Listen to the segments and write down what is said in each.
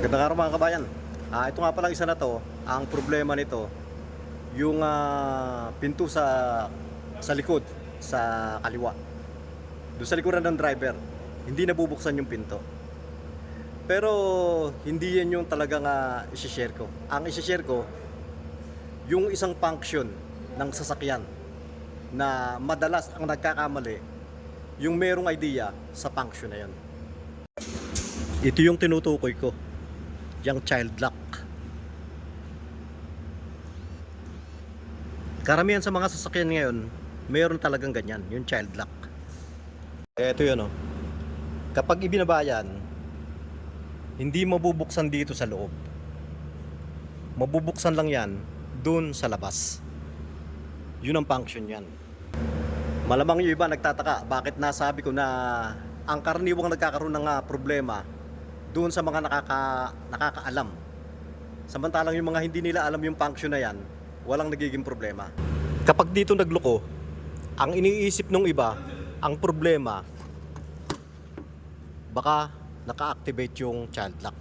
Magandang araw mga kabayan. Ah, ito nga pala isa na to, ang problema nito, yung ah, pinto sa sa likod, sa kaliwa. Doon sa likuran ng driver, hindi nabubuksan yung pinto. Pero hindi yan yung talagang uh, isi-share ko. Ang isi-share ko, yung isang function ng sasakyan na madalas ang nagkakamali, yung merong idea sa function na yun. Ito yung tinutukoy ko. Yung child lock. Karamihan sa mga sasakyan ngayon, mayroon talagang ganyan, yung child lock. Ito yun oh. Kapag ibinaba yan, hindi mabubuksan dito sa loob. Mabubuksan lang yan dun sa labas. Yun ang function yan. Malamang yung iba nagtataka, bakit nasabi ko na ang karaniwang nagkakaroon ng ah, problema doon sa mga nakaka, nakakaalam. Samantalang yung mga hindi nila alam yung function na yan, walang nagiging problema. Kapag dito nagloko, ang iniisip ng iba, ang problema, baka naka-activate yung child lock.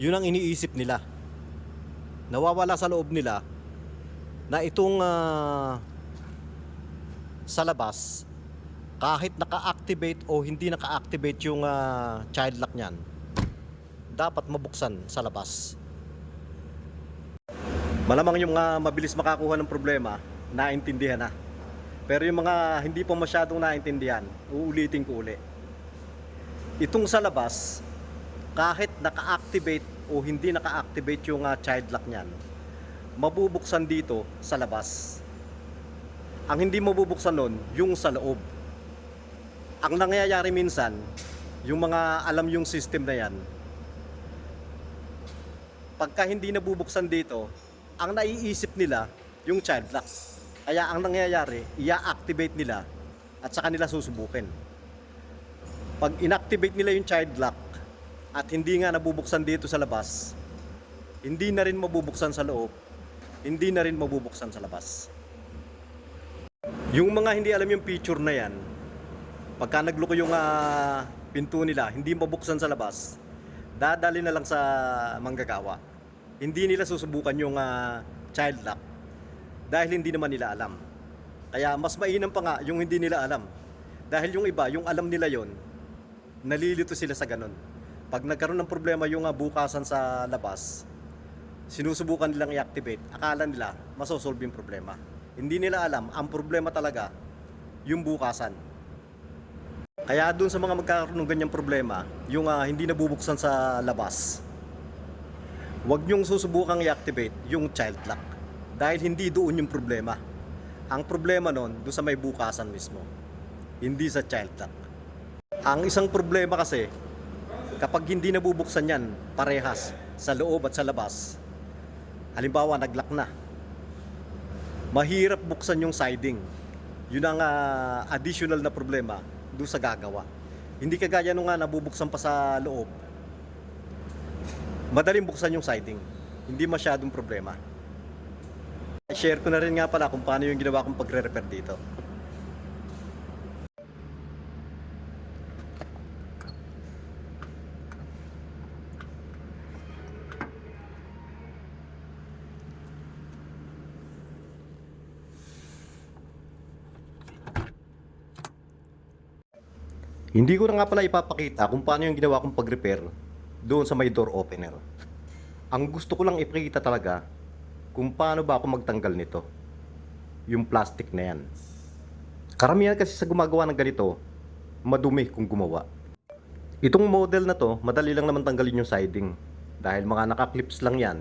Yun ang iniisip nila. Nawawala sa loob nila na itong ah, sa labas kahit naka-activate o hindi naka-activate yung ah, child lock niyan, dapat mabuksan sa labas. Malamang yung mga mabilis makakuha ng problema, naintindihan na. Pero yung mga hindi pa masyadong naintindihan, uulitin ko uli. Itong sa labas, kahit naka-activate o hindi naka-activate yung ah, child lock niyan, mabubuksan dito sa labas. Ang hindi mabubuksan nun, yung sa loob ang nangyayari minsan, yung mga alam yung system na yan, pagka hindi nabubuksan dito, ang naiisip nila, yung child lock. Kaya ang nangyayari, i-activate nila at saka nila susubukin. Pag inactivate nila yung child lock at hindi nga nabubuksan dito sa labas, hindi na rin mabubuksan sa loob, hindi na rin mabubuksan sa labas. Yung mga hindi alam yung feature na yan, pagka nagloko yung ah, pinto nila, hindi mabuksan sa labas, dadali na lang sa manggagawa. Hindi nila susubukan yung ah, child lock dahil hindi naman nila alam. Kaya mas mainam pa nga yung hindi nila alam. Dahil yung iba, yung alam nila yon, nalilito sila sa ganun. Pag nagkaroon ng problema yung ah, bukasan sa labas, sinusubukan nilang i-activate, akala nila masosolve yung problema. Hindi nila alam, ang problema talaga, yung bukasan. Kaya doon sa mga magkakaroon ng ganyang problema, yung ah, hindi nabubuksan sa labas, huwag niyong susubukang i-activate yung child lock. Dahil hindi doon yung problema. Ang problema nun, doon sa may bukasan mismo. Hindi sa child lock. Ang isang problema kasi, kapag hindi nabubuksan yan, parehas, sa loob at sa labas, halimbawa naglock na, mahirap buksan yung siding. Yun ang ah, additional na problema doon sa gagawa. Hindi kagaya nung nga nabubuksan pa sa loob. Madaling buksan yung siding. Hindi masyadong problema. Share ko na rin nga pala kung paano yung ginawa kong pagre-repair dito. Hindi ko na nga pala ipapakita kung paano yung ginawa kong pag-repair doon sa may door opener. Ang gusto ko lang ipakita talaga kung paano ba ako magtanggal nito. Yung plastic na yan. Karamihan kasi sa gumagawa ng ganito, madumi kung gumawa. Itong model na to, madali lang naman tanggalin yung siding. Dahil mga nakaklips lang yan.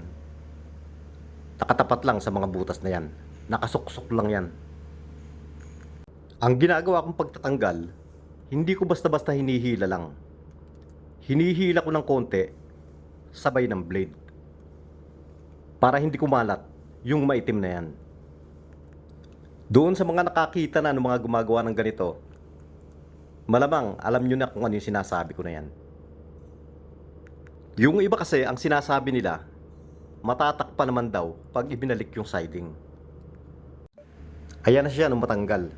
Nakatapat lang sa mga butas na yan. Nakasuksok lang yan. Ang ginagawa kong pagtatanggal, hindi ko basta-basta hinihila lang. Hinihila ko ng konti, sabay ng blade. Para hindi kumalat yung maitim na yan. Doon sa mga nakakita na ng mga gumagawa ng ganito, malamang alam nyo na kung ano yung sinasabi ko na yan. Yung iba kasi, ang sinasabi nila, matatakpa naman daw pag ibinalik yung siding. Ayan na siya nung matanggal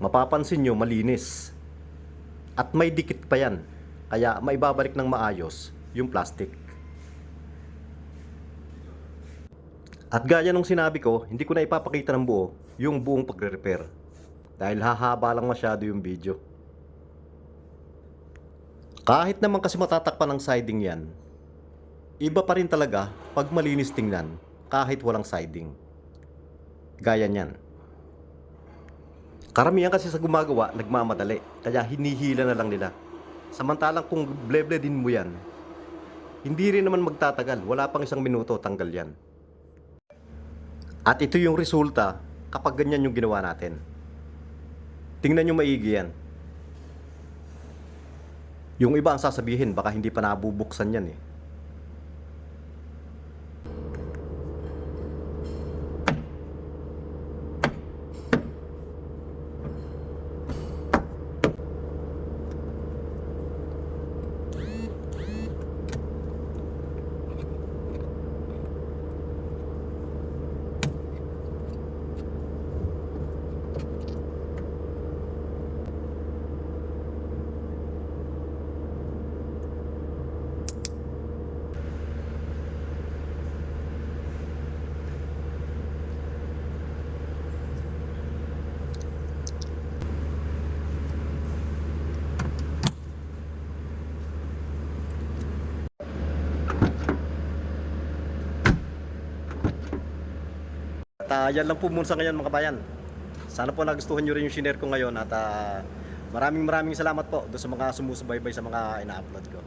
mapapansin nyo malinis. At may dikit pa yan. Kaya maibabalik ng maayos yung plastic. At gaya nung sinabi ko, hindi ko na ipapakita ng buo yung buong pagre-repair. Dahil hahaba lang masyado yung video. Kahit naman kasi matatakpan ng siding yan, iba pa rin talaga pag malinis tingnan kahit walang siding. Gaya niyan. Karamihan kasi sa gumagawa, nagmamadali. Kaya hinihila na lang nila. Samantalang kung bleble din mo yan, hindi rin naman magtatagal. Wala pang isang minuto, tanggal yan. At ito yung resulta kapag ganyan yung ginawa natin. Tingnan nyo maigi yan. Yung iba ang sasabihin, baka hindi pa nabubuksan yan eh. At ah, yan lang po muna sa ngayon mga kabayan. Sana po nagustuhan nyo rin yung shinare ko ngayon at ah, maraming maraming salamat po doon sa mga sumusubaybay sa mga ina-upload ko.